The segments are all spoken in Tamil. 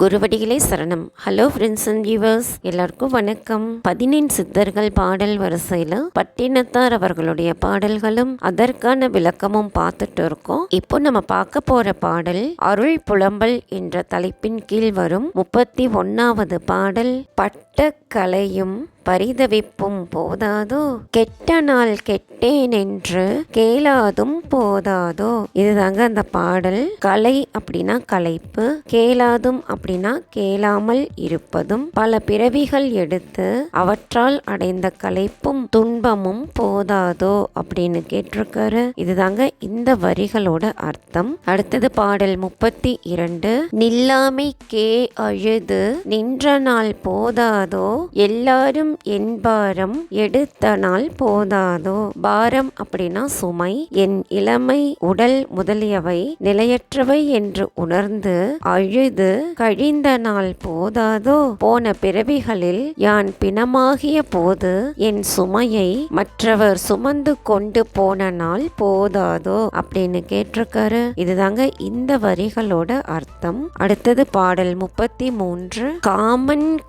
குருவடிகளே சரணம். ஹலோ ஃப்ரெண்ட்ஸ் அண்ட் வியூவர்ஸ் எல்லாருக்கும் வணக்கம். பதினெண் சித்தர்கள் பாடல் வரிசையில் பட்டினத்தார் அவர்களுடைய பாடல்களும் அதற்கான விளக்கமும் பார்த்துட்டு இருக்கோம். இப்போ நம்ம பார்க்க போற பாடல் அருள் புலம்பல் என்ற தலைப்பின் கீழ் வரும் முப்பத்தி ஒன்னாவது பாடல் பட் கெட்ட கலையும் பரிதவிப்பும் போதாதோ? கெட்ட நாள் கெட்டேன் என்று கேளாதும் போதாதோ? இதுதாங்க அந்த பாடல். கலை அப்படின்னா கலைப்பு கேளாதும் அப்படின்னா கேளாமல் இருப்பதும் பல பிறவிகள் எடுத்து அவற்றால் அடைந்த கலைப்பும் துன்பமும் போதாதோ அப்படின்னு கேட்டிருக்காரு. இதுதாங்க இந்த வரிகளோட அர்த்தம். அடுத்தது பாடல் முப்பத்தி இரண்டு. நில்லாமை கே அழுது நின்ற நாள் போதாது எல்லாரும் என் பாரம் எடுத்தனால் போதாதோ? பாரம் அப்படின்னா சுமை. என் இளமை உடல் முதலியவை நிலையற்றவை என்று உணர்ந்து அழுது கழிந்த நாள் போதாதோ? போன பிறவிகளில் யான் பிணமாகிய போது என் சுமையை மற்றவர் சுமந்து கொண்டு போன நாள் போதாதோ? அப்படின்னு கேட்டிருக்காரு. இதுதாங்க இந்த வரிகளோட அர்த்தம். அடுத்தது பாடல் முப்பத்தி மூன்று. காமன்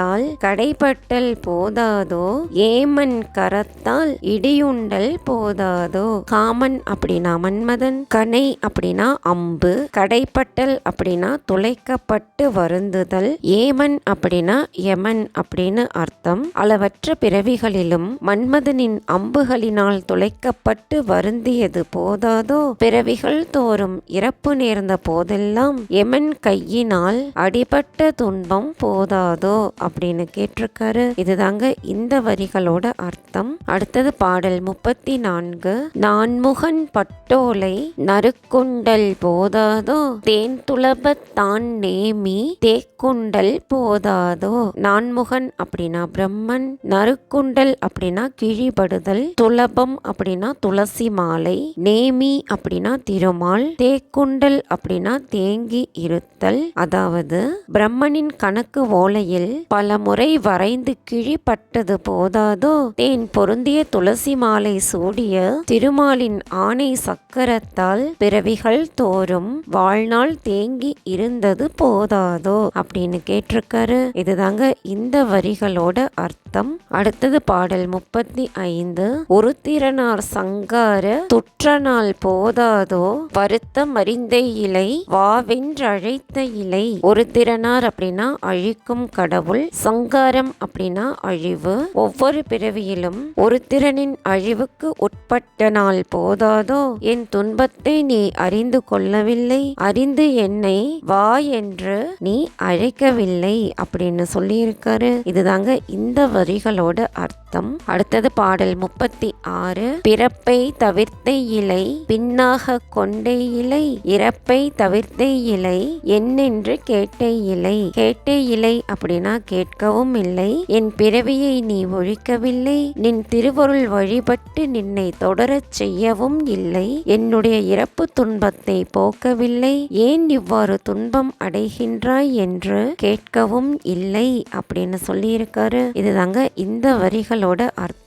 கனையால் கடைப்பட்டல் போதாதோ? ஏமன் கரத்தால் இடியுண்டல் போதாதோ? காமன் அப்படின்னா மன்மதன் கனை அப்படின்னா அம்பு கடைப்பட்டல் அப்படின்னா துளைக்கப்பட்டு வருந்துதல் ஏமன் அப்படின்னா யமன் அப்படின்னு அர்த்தம். அளவற்ற பிறவிகளிலும் மன்மதனின் அம்புகளினால் துளைக்கப்பட்டு வருந்தியது போதாதோ? பிறவிகள் தோறும் இறப்பு நேர்ந்த போதெல்லாம் யமன் கையினால் அடிபட்ட துன்பம் போதாதோ? அப்படின்னு கேட்டிருக்காரு. இதுதாங்க இந்த வரிகளோட அர்த்தம். அடுத்தது பாடல் முப்பத்தி நான்கு நான்முகன் பட்டோலை நறுக்குண்டல் போதாதோ? தேன் துளபத் தான் நேமி தேக்குண்டல் போதாதோ? நான்முகன் அப்படின்னா பிரம்மன் நறுக்குண்டல் அப்படின்னா கிழிபடுதல் துலபம் அப்படின்னா துளசி மாலை நேமி அப்படின்னா திருமால் தேக்குண்டல் அப்படின்னா தேங்கி இருத்தல். அதாவது பிரம்மனின் கணக்கு ஓலையில் பல முறை வரைந்து கிழிப்பட்டது போதாதோ? தேன் பொருந்திய துளசி மாலை சூடிய திருமாலின் ஆணை சக்கரத்தால் பிறவிகள் தோறும் வாழ்நாள் தேங்கி இருந்தது போதாதோ? அப்படின்னு கேட்டிருக்காரு. இதுதாங்க இந்த வரிகளோட அர்த்தம். அடுத்தது பாடல் முப்பத்தி ஐந்து. ஒரு திறனார் சங்கார துற்றனால் போதாதோ? வருத்தம் அறிந்த இலை வாவென்றழைத்த இலை. ஒரு திறனார் அப்படின்னா அழிக்கும் கடவுள் சங்காரம் அப்படின்னா அழிவு. ஒவ்வொரு பிறவியிலும் ஒரு திறனின் அழிவுக்கு உட்பட்ட நாள் போதாதோ? என் துன்பத்தை நீ அறிந்து கொள்ளவில்லை. அறிந்து என்னை வா என்று நீ அழைக்கவில்லை அப்படின்னு சொல்லியிருக்காரு. இதுதாங்க இந்த வரிகளோட அர்த்தம். அடுத்தது பாடல் முப்பத்தி ஆறு. பிறப்பை தவிர்த்த இலை பின்னாக கொண்டே இலை. இறப்பை தவிர்த்த இலை என்னென்று கேட்ட இலை. கேட்ட இலை அப்படின்னா கேட்கவும் இல்லை என் பிறவியை நீ ஒழிக்கவில்லை. நின் திருவருள் வழிபட்டு நின்னை தொடரச் செய்யவும் இல்லை. என்னுடைய இறப்பு துன்பத்தை போக்கவில்லை. ஏன் இவ்வாறு துன்பம் அடைகின்றாய் என்று கேட்கவும் இல்லை அப்படின்னு சொல்லியிருக்காரு. இதுதாங்க இந்த வரிகளோட அர்த்தம்.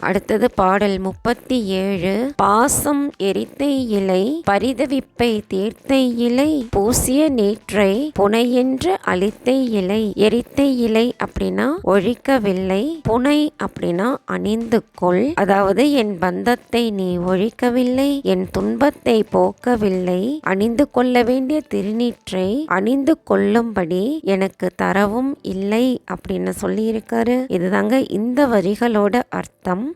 அடுத்தது பாடல் முப்பத்தி ஏழு. பாசம் எரித்த இலை பரிதவிப்பை தீர்த்த இலை பூசிய நேற்றை புனையென்று அழித்தை இலை. எரித்த இலை அப்படின்னா ஒழிக்கவில்லை புனை அப்படின்னா அணிந்து கொள். அதாவது என் பந்தத்தை நீ ஒழிக்கவில்லை என் துன்பத்தை போக்கவில்லை. அணிந்து கொள்ள வேண்டிய திருநீற்றை அணிந்து கொள்ளும்படி எனக்கு தரவும் இல்லை அப்படின்னு சொல்லியிருக்காரு. இதுதாங்க இந்த வரிகளோட அர்த்தம்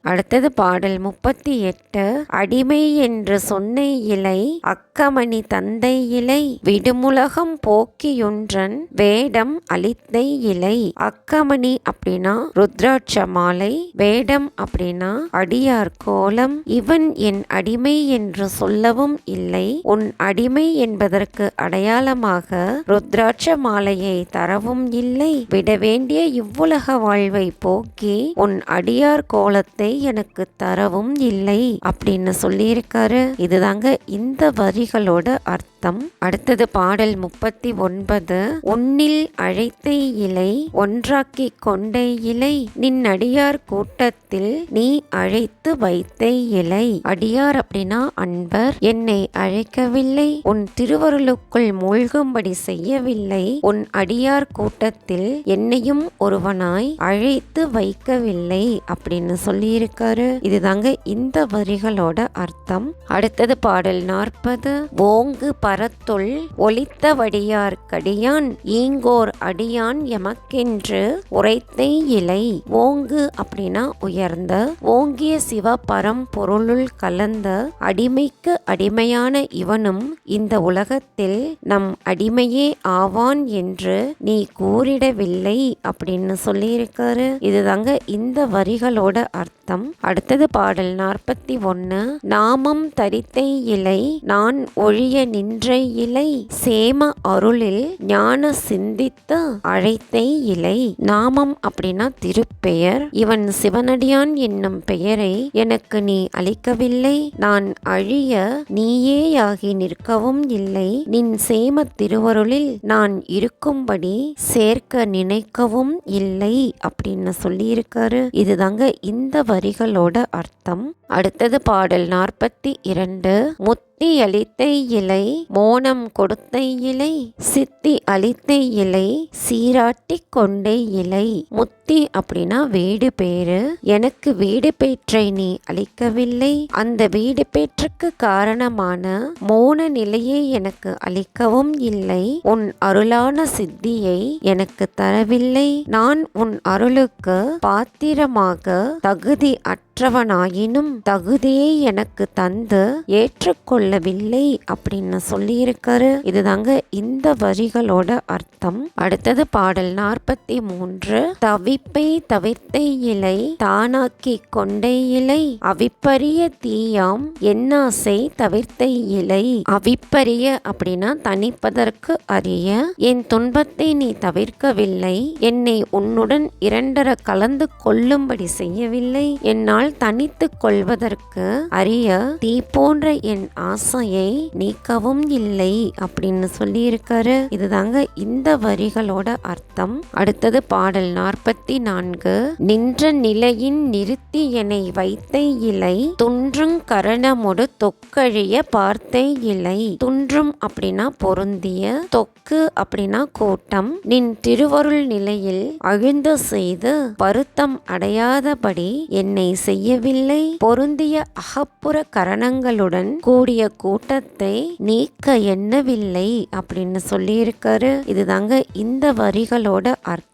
அடுத்தது பாடல் முப்பத்தி எட்டு. அடிமை என்று சொன்ன இலை அக்கமணி தந்தை இலை விடுமுலகம் போக்கியொன்றன் வேடம் அளித்த இலை. அக்கமணி அப்படின்னா ருத்ராட்ச மாலை வேடம் அப்படின்னா அடியார் கோலம். இவன் என் அடிமை என்று சொல்லவும் இல்லை. உன் அடிமை என்பதற்கு அடையாளமாக ருத்ராட்ச மாலையை தரவும் இல்லை. விட வேண்டிய இவ்வுலக வாழ்வை போக்கி உன் அடியார் கோலத்தை எனக்கு தரவும் இல்லை அப்படின்னு சொல்லியிருக்காரு. இதுதாங்க இந்த வரிகளோட அர்த்தம். அடுத்தது பாடல் முப்பத்தி ஒன்பது. உன்னில் அழைத்த இலை ஒன்றாக்கி கொண்ட இலை நின் அடியார் கூட்டத்தில் நீ அழைத்து வைத்த இலை. அடியார் அப்படின்னா அன்பர். என்னை அழைக்கவில்லை. உன் திருவருளுக்குள் மூழ்கும்படி செய்யவில்லை. உன் அடியார் கூட்டத்தில் என்னையும் ஒருவனாய் அழைத்து வைக்கவில்லை. அப்படின்னு சொல்லியிருக்காரு. இதுதாங்க இந்த வரிகளோட அர்த்தம். அடுத்தது பாடல் நாற்பது. ஓங்கு பரத்துள் ஒளித்தவடியார் கடியான் ஈங்கோர் அடியான் எமக்கென்று உரைத்தை இலை. ஓங்கு அப்படின்னா உயர்ந்த ஓங்கிய சிவ பரம்பொருளுள் கலந்த அடிமைக்கு அடிமையான இவனும் இந்த உலகத்தில் நம் அடிமையே ஆவான் என்று நீ கூறிடவில்லை அப்படின்னு சொல்லியிருக்காரு. இதுதாங்க இந்த வரிகளோட Art அர்த்தம். அடுத்தது பாடல் நாற்பத்தி ஒன்று நாமம் தரித்தை இலை நான் ஒழிய நின்ற இலை சேம அருளில் ஞான சிந்தித்த அழைத்தை இலை. நாமம் அப்படின்னா திருப்பெயர். இவன் சிவனடியான் என்னும் பெயரை எனக்கு நீ அளிக்கவில்லை. நான் அழிய நீயேயாகி நிற்கவும் இல்லை. நின் சேம திருவருளில் நான் இருக்கும்படி சேர்க்க நினைக்கவும் இல்லை அப்படின்னு சொல்லியிருக்காரு. இதுதாங்க இந்த வரிகளோட அர்த்தம். அடுத்தது பாடல் நாற்பத்தி இரண்டு. முத் சித்தி அளித்த இலை மோனம் கொடுத்த இலை சித்தி அளித்த இலை சீராட்டி கொண்ட இலை முத்தி அப்படின்னா வீடு பேரு எனக்கு வீடு பேற்றை நீ அளிக்கவில்லை. அந்த வீடு பேற்றுக்கு காரணமான மோன நிலையை எனக்கு அளிக்கவும் இல்லை. உன் அருளான சித்தியை எனக்கு தரவில்லை. நான் உன் அருளுக்கு பாத்திரமாக தகுதி பெற்றவனாயினும் தகுதியை எனக்கு தந்து ஏற்றுக்கொள்ளவில்லை அப்படின்னு சொல்லியிருக்காரு. இதுதாங்க இந்த வரிகளோட அர்த்தம். அடுத்தது பாடல் நாற்பத்தி மூன்று. தவிப்பை தவிர்த்த இலை தானாக்கி கொண்ட இலை அவிப்பரிய தீயாம் என்னாசை தவிர்த்த இலை. அவிப்பரிய அப்படின்னா தணிப்பதற்கு அறிய என் துன்பத்தை நீ தவிர்க்கவில்லை என்னை உன்னுடன் இரண்டர கலந்து கொள்ளும்படி செய்யவில்லை. என்னால் தனித்து கொள்வதற்கு அறிய தீ போன்ற என் ஆசையை நீக்கவும் இல்லை அப்படின்னு சொல்லியிருக்காரு. இதுதாங்க இந்த வரிகளோட அர்த்தம். அடுத்தது பாடல் நாற்பத்தி நான்கு நின்ற நிலையின் நிறுத்தி என்னை வைத்த இலை துன்றும் கரணமொடு தொக்கழிய பார்த்த இலை. துன்றும் அப்படின்னா பொருந்திய தொக்கு அப்படின்னா கூட்டம். நின் திருவருள் நிலையில் அழுந்த செய்து வருத்தம் அடையாதபடி என்னை செய்யவில்லை. பொருந்திய அகப்புற கரணங்களுடன் கூடிய கூட்டத்தை நீக்க எண்ணவில்லை அப்படின்னு சொல்லியிருக்காரு. இதுதாங்க இந்த வரிகளோட அர்த்தம்.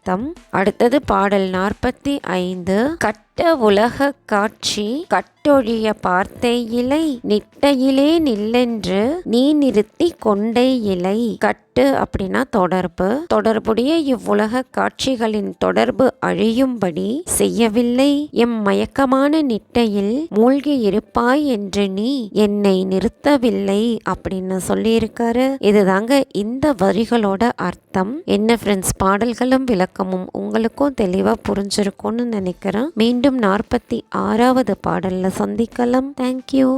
அடுத்தது பாடல் நாற்பத்தி ஐந்து கட்ட உலக காட்சி கட்டொழிய பார்த்தே இலை நிட்டையிலே நில்லென்று நீ நிறுத்தி கொண்டே இலை. கட்டு அப்படின்னா தொடர்பு. தொடர்புடைய இவ்வுலக காட்சிகளின் தொடர்பு அழியும்படி செய்யவில்லை. எம் மயக்கமான நிட்டையில் மூழ்கி இருப்பாய் என்று நீ என்னை நிறுத்தவில்லை அப்படின்னு சொல்லியிருக்காரு. இதுதாங்க இந்த வரிகளோட அர்த்தம். என்ன ஃப்ரெண்ட்ஸ் பாடல்களும் விளக்கமும் உங்களுக்கும் தெளிவாக புரிஞ்சிருக்கும்னு நினைக்கிறேன். மீண்டும் நாற்பத்தி ஆறாவது பாடலில் சந்திக்கலாம். தேங்க்யூ